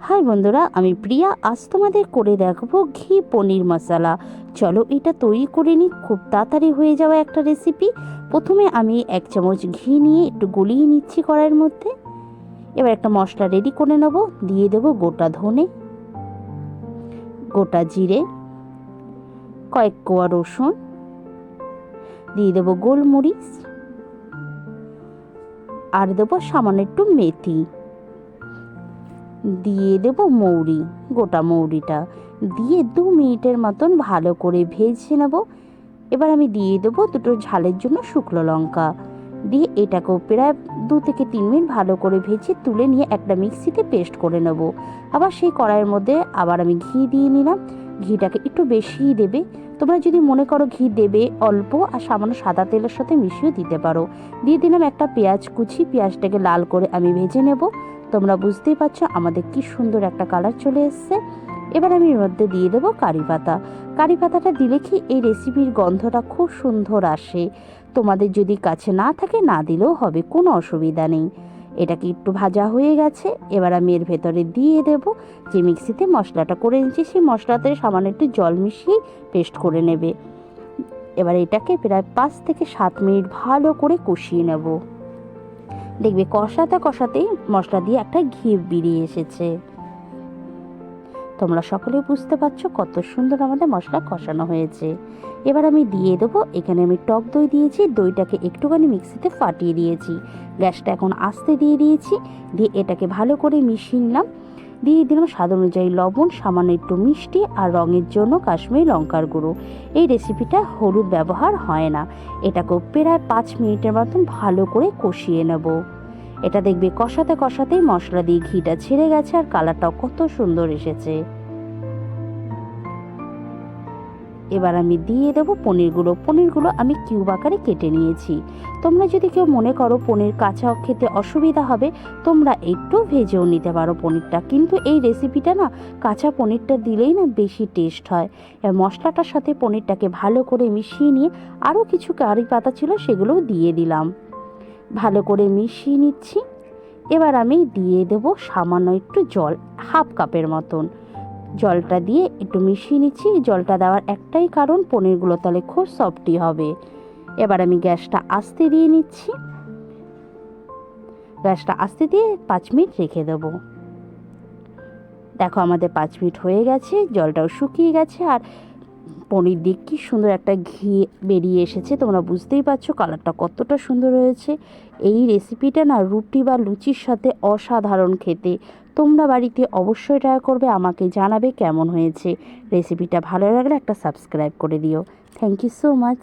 High বন্ধুরা, আমি প্রিয়া। আজ তোমাদের করে দেখাবো ঘি পনির মশলা। চলো এটা তৈরি করে নিই। খুব তাড়াতাড়ি হয়ে যাওয়া একটা রেসিপি প্রথমে আমি এক চামচ ঘি নিয়ে একটু গলিয়ে নিচ্ছি কড়াইয়ের মধ্যে। এবার একটা মশলা রেডি করে নেব। দিয়ে দেবো গোটা ধনে, গোটা জিরে, কয়েক কোয়া রসুন, দিয়ে দেবো গোলমরিচ, আর দেবো সামান্য একটু মেথি। দিয়ে দেবো মৌরি, গোটা মৌরিটা। দিয়ে দু মিনিটের মতন ভালো করে ভেজে নেব। এবার আমি দিয়ে দেবো দুটো ঝালের জন্য শুকনো লঙ্কা। দিয়ে এটাকেও প্রায় দু থেকে তিন মিনিট ভালো করে ভেজে তুলে নিয়ে একটা মিক্সিতে পেস্ট করে নেব। আবার সেই কড়াইয়ের মধ্যে আবার আমি ঘি দিয়ে নিলাম। ঘিটাকে একটু বেশিই দেবে। তোমরা যদি মনে করো ঘি দেবে অল্প আর সামান্য সাদা তেলের সাথে মিশিয়ে দিতে পারো। দিয়ে দিলাম একটা পেঁয়াজ কুচি। পেঁয়াজটাকে লাল করে আমি ভেজে নেব। তোমরা বুঝতেই পারছ আমাদের কি সুন্দর একটা কালার চলে এসছে। এবার আমি এর মধ্যে দিয়ে দেবো কারি পাতা। কারি পাতাটা দিলে কি এই রেসিপির গন্ধটা খুব সুন্দর আসে। তোমাদের যদি কাছে না থাকে, না দিলেও হবে, কোনো অসুবিধা নেই। এটাকে একটু ভাজা হয়ে গেছে? এবার আমি এর ভেতরে দিয়ে দেব যে মিক্সিতে মশলাটা করে নিচ্ছি সেই মশলাতে সামান্য একটু জল মিশিয়ে পেস্ট করে নেবে। এবার এটাকে প্রায় পাঁচ থেকে সাত মিনিট ভালো করে কষিয়ে নেব। দেখবে কষাতে কষাতেই মশলা দিয়ে একটা ঘি বেরিয়ে এসেছে। তোমরা সকলে বুঝতে পারছ কত সুন্দর আমাদের মশলা কষানো হয়েছে। এবার আমি দিয়ে দেবো, এখানে আমি টক দই দিয়েছি, দইটাকে একটুখানি মিক্সিতে ফাটিয়ে দিয়েছি। গ্যাসটা এখন আস্তে দিয়ে দিয়েছি, দিয়ে এটাকে ভালো করে মিশিয়ে নিলাম। দিয়ে দিলাম স্বাদ অনুযায়ী লবণ, সামান্য একটু মিষ্টি আর রঙের জন্য কাশ্মীর লঙ্কার গুঁড়ো। এই রেসিপিটা হলুদ ব্যবহার হয় না। এটাকেও প্রায় পাঁচ মিনিটের মতন ভালো করে কষিয়ে নেব। এটা দেখবে কষাতে কষাতেই মশলা দিয়ে ঘিটা ছেড়ে গেছে আর কালারটাও কত সুন্দর এসেছে। এবার আমি দিয়ে দেবো পনিরগুলো পনিরগুলো আমি কিউব আকারে কেটে নিয়েছি। তোমরা যদি কেউ মনে করো পনির কাঁচা খেতে অসুবিধা হবে, তোমরা একটু ভেজেও নিতে পারো পনিরটা। কিন্তু এই রেসিপিটা না, কাঁচা পনিরটা দিলেই না বেশি টেস্ট হয়। মশলাটার সাথে পনিরটাকে ভালো করে মিশিয়ে নিয়ে আরও কিছু কারি পাতা ছিল সেগুলোও দিয়ে দিলাম। ভালো করে মিশিয়ে নিচ্ছি। এবার আমি দিয়ে দেব সামান্য একটু জল, হাফ কাপের মতন। জলটা দিয়ে একটু মিশিয়ে নিচ্ছি। জলটা দেওয়ার একটাই কারণ, পনিরগুলো তাহলে খুব সফটি হবে। এবার আমি গ্যাসটা আস্তে দিয়ে নিচ্ছি। গ্যাসটা আস্তে দিয়ে পাঁচ মিনিট রেখে দেবো। দেখো আমাদের পাঁচ মিনিট হয়ে গেছে, জলটাও শুকিয়ে গেছে। আর পনির দিয়ে কি সুন্দর একটা ঘি বেরিয়ে এসেছে, তোমরা বুঝতেই পারছ কালারটা কতটা সুন্দর হয়েছে। এই রেসিপিটা না রুটি বা লুচির সাথে অসাধারণ খেতে। তোমরা বাড়িতে অবশ্যই ট্রাই করবে, আমাকে জানাবে কেমন হয়েছে। রেসিপিটা ভালো লাগলে একটা সাবস্ক্রাইব করে দিও। Thank you so much